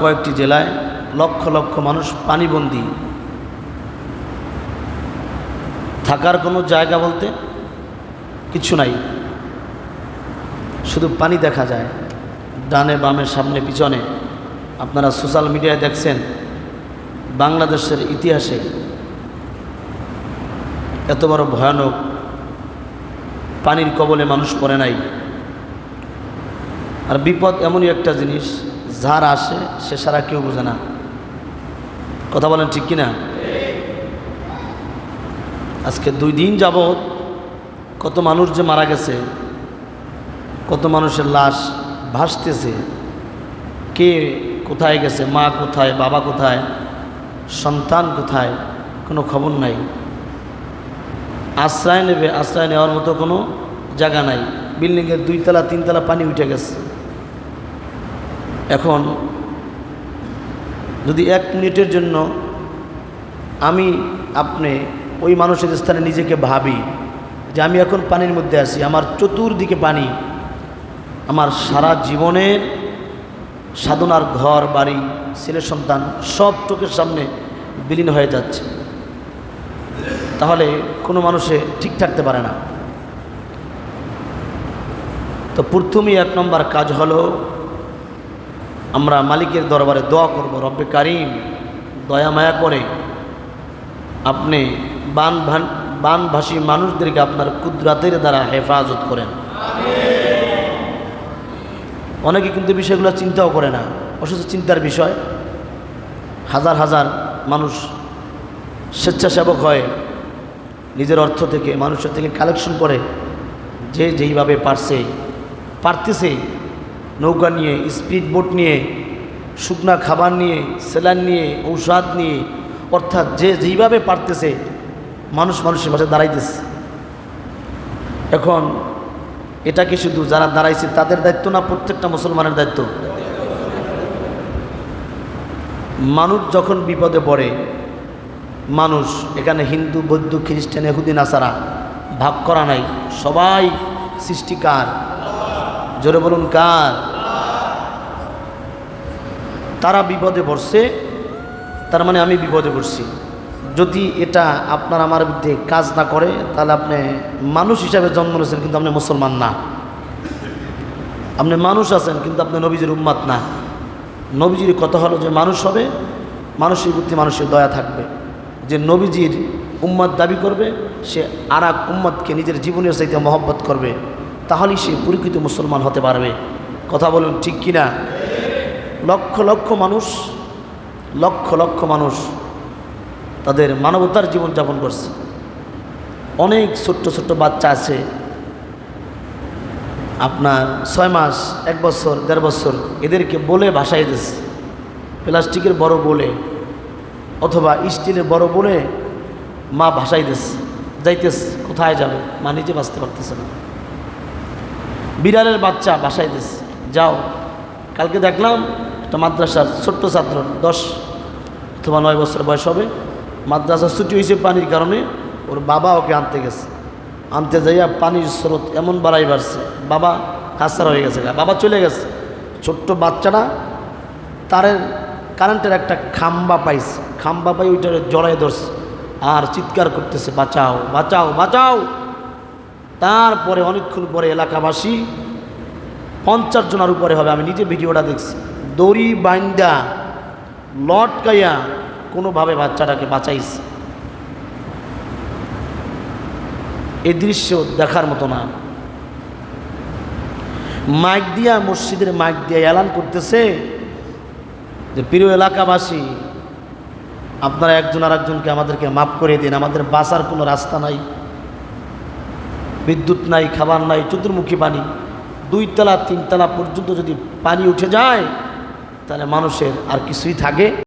কয়েকটি জেলায় লক্ষ লক্ষ মানুষ পানিবন্দী। থাকার কোনো জায়গা বলতে কিছু নাই। শুধু পানি দেখা যায়, ডানে বামে সামনে পিছনে। আপনারা সোশ্যাল মিডিয়ায় দেখছেন বাংলাদেশের ইতিহাসে এত বড় ভয়ানক পানির কবলে মানুষ পড়ে নাই। আর বিপদ এমনই একটা জিনিস যার আসে, সে সারা কেউ বোঝে না। কথা বলেন ঠিক কিনা? আজকে দুই দিন যাবৎ কত মানুষ যে মারা গেছে, কত মানুষের লাশ ভাসতেছে, কে কোথায় গেছে, মা কোথায়, বাবা কোথায়, সন্তান কোথায়, কোনো খবর নাই। আশ্রয় নেবে, আশ্রয় নেওয়ার মতো কোনো জায়গা নাই। বিল্ডিংয়ের দুইতলা, তিনতলা পানি উঠে গেছে। এখন যদি এক মিনিটের জন্য আমি আপনি ওই মানুষের স্থানে নিজেকে ভাবি যে আমি এখন পানির মধ্যে আছি, আমার চতুর্দিকে পানি, আমার সারা জীবনের সাধনার ঘর, বাড়ি, ছেলে, সন্তান সব চোখের সামনে বিলীন হয়ে যাচ্ছে। তাহলে কোনো মানুষে ঠিক থাকতে পারে না। তো প্রথমেই এক নম্বর কাজ হলো আমরা মালিকের দরবারে দোয়া করব, রব্বে কারিম, দয়া মায়া করে আপনি বান বানভাসী মানুষদেরকে আপনার কুদরাতের দ্বারা হেফাজত করেন। অনেকে কিন্তু বিষয়গুলো চিন্তাও করে না। অথচ চিন্তার বিষয়। হাজার হাজার মানুষ স্বেচ্ছাসেবক হয় নিজের অর্থ থেকে, মানুষের থেকে কালেকশন করে যে যেইভাবে পারছে, পারতেছে নৌকা নিয়ে, স্পিড বোট নিয়ে, শুকনা খাবার নিয়ে স্যালান নিয়ে, ঔষধ নিয়ে, অর্থাৎ যে যেইভাবে পারতেছে, মানুষ মানুষের পাশে দাঁড়াইতেছে। এখন এটাকে শুধু যারা দাঁড়াইছে, তাদের দায়িত্ব না প্রত্যেকটা মুসলমানের দায়িত্ব? মানুষ যখন বিপদে পড়ে, মানুষ এখানে হিন্দু, বৌদ্ধ, খ্রিস্টান এহুদিন আসারা ভাগ করা নাই। সবাই সৃষ্টিকার। জোরে বলুন কার? তারা বিপদে পড়ছে, তার মানে আমি বিপদে পড়ছি। যদি এটা আপনার আমার বিরুদ্ধে কাজ না করে, তাহলে আপনি মানুষ হিসাবে জন্ম নিয়েছেন কিন্তু আপনি মুসলমান না। আপনি মানুষ আছেন কিন্তু আপনি নবীজির উম্মাত না। নবীজির কথা হলো যে মানুষ হবে, মানুষের প্রতি মানুষের দয়া থাকবে। যে নবীজির উম্মাদ দাবি করবে, সে আর এক উম্মাদকে নিজের জীবনের চাইতে মহব্বত করবে, তাহলেই সে পরিকৃত মুসলমান হতে পারবে। কথা বলুন ঠিক কিনা? লক্ষ লক্ষ মানুষ, লক্ষ লক্ষ মানুষ তাদের মানবতার জীবনযাপন করছে। অনেক ছোট্ট ছোট্ট বাচ্চা আছে। আপনার ছয় মাস, এক বছর, দেড় বছর, এদেরকে বলে ভাসাই দিচ্ছে। প্লাস্টিকের বড় বলে অথবা স্টিলের বড় বলে মা ভাসাই দিচ্ছে। যাইতেস কোথায় যাবে? মা নিজে বাঁচতে পারতেছে না। বিড়ালের বাচ্চা বাসায় দিস যাও, কালকে দেখলাম একটা মাদ্রাসার ছোট্ট ছাত্র, দশ অথবা নয় বছর বয়স হবে। মাদ্রাসা ছুটি হয়েছে পানির কারণে ওর বাবা ওকে আনতে গেছে। আনতে যাইয়া পানির স্রোত এমন বাড়াই বাড়ছে, বাবা হাসার হয়ে গেছে বাবা চলে গেছে। ছোট্ট বাচ্চাটা তারের কারেন্টের একটা খাম্বা পাইছে, খাম্বা পাই ওইটা জড়াই ধরছে আর চিৎকার করতেছে, বাঁচাও বাঁচাও বাঁচাও। তারপরে অনেকক্ষণ পরে এলাকাবাসী পঞ্চাশ জনের উপরে হবে, আমি নিজে ভিডিওটা দেখছি। দড়ি বাইন্দা, লটকাইয়া কোনোভাবে বাচ্চাটাকে বাঁচাইছে। এই দৃশ্য দেখার মতো না। মাইক দিয়া, মসজিদের মাইক দিয়া এলান করতেছে যে, প্রিয় এলাকাবাসী, আপনারা একজন আর একজনকে আমাদেরকে মাফ করে দিন, আমাদের বাঁচার কোনো রাস্তা নাই, বিদ্যুৎ নাই, খাবার নাই, চতুর্মুখী পানি। দুইতলা তিনতলা পর্যন্ত যদি পানি উঠে যায় তাহলে মানুষের আর কিছুই থাকে।